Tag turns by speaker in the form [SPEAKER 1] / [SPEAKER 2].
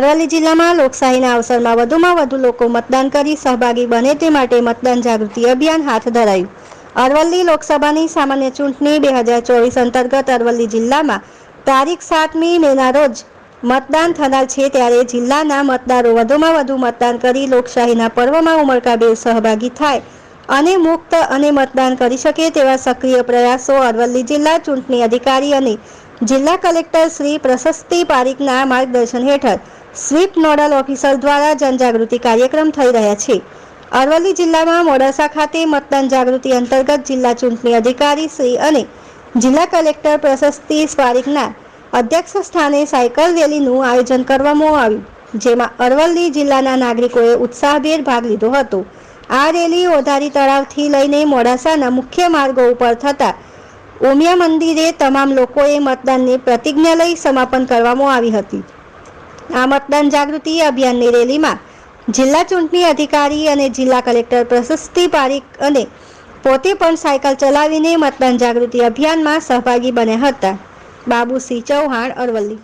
[SPEAKER 1] અરવલ્લી જિલ્લામાં લોકશાહીના અવસરમાં વધુમાં વધુ લોકો મતદાન કરી સહભાગી બને તે માટે મતદાન જાગૃતિ અભિયાન હાથ ધરાયું. અરવલ્લી લોકસભાની સામાન્ય ચૂંટણી બે હજાર ચોવીસ અંતર્ગત અરવલ્લી જિલ્લામાં તારીખ સાતમી મેના રોજ મતદાન થનાર છે ત્યારે જિલ્લાના મતદારો વધુમાં વધુ મતદાન કરી લોકશાહીના પર્વમાં ઉમળકાભેર સહભાગી થાય અને મુક્ત અને મતદાન કરી શકે તેવા સક્રિય પ્રયાસો અરવલ્લી જિલ્લા ચૂંટણી અધિકારી અને જિલ્લા કલેક્ટર શ્રી પ્રશસ્તિ પારીખના માર્ગદર્શન હેઠળ સ્વીપ નોડલ ઓફિસર દ્વારા જનજાગૃતિ કાર્યક્રમ થઈ રહ્યા છે. અરવલ્લી જિલ્લામાં મોડાસા ખાતે મતદાન જાગૃતિ અંતર્ગત જિલ્લા ચૂંટણી અધિકારી શ્રી અને જિલ્લા કલેક્ટર પ્રશસ્તિ સ્વારિકના અધ્યક્ષ સ્થાને સાયકલ રેલીનું આયોજન કરવામાં આવ્યું, જેમાં અરવલ્લી જિલ્લાના નાગરિકોએ ઉત્સાહભેર ભાગ લીધો હતો. આ રેલી ઓધારી તળાવથી લઈને મોડાસાના મુખ્ય માર્ગો ઉપર થતા ઉમિયા મંદિરે તમામ લોકોએ મતદાનની પ્રતિજ્ઞા લઈ સમાપન કરવામાં આવી હતી. આ મતદાન જાગૃતિ અભિયાનની રેલીમાં જિલ્લા ચૂંટણી અધિકારી અને જિલ્લા કલેક્ટર પ્રશસ્તિ પારીખ અને પોતે પણ સાયકલ ચલાવીને મતદાન જાગૃતિ અભિયાનમાં સહભાગી બન્યા હતા. બાબુસિંહ ચૌહાણ અરવલ્લી.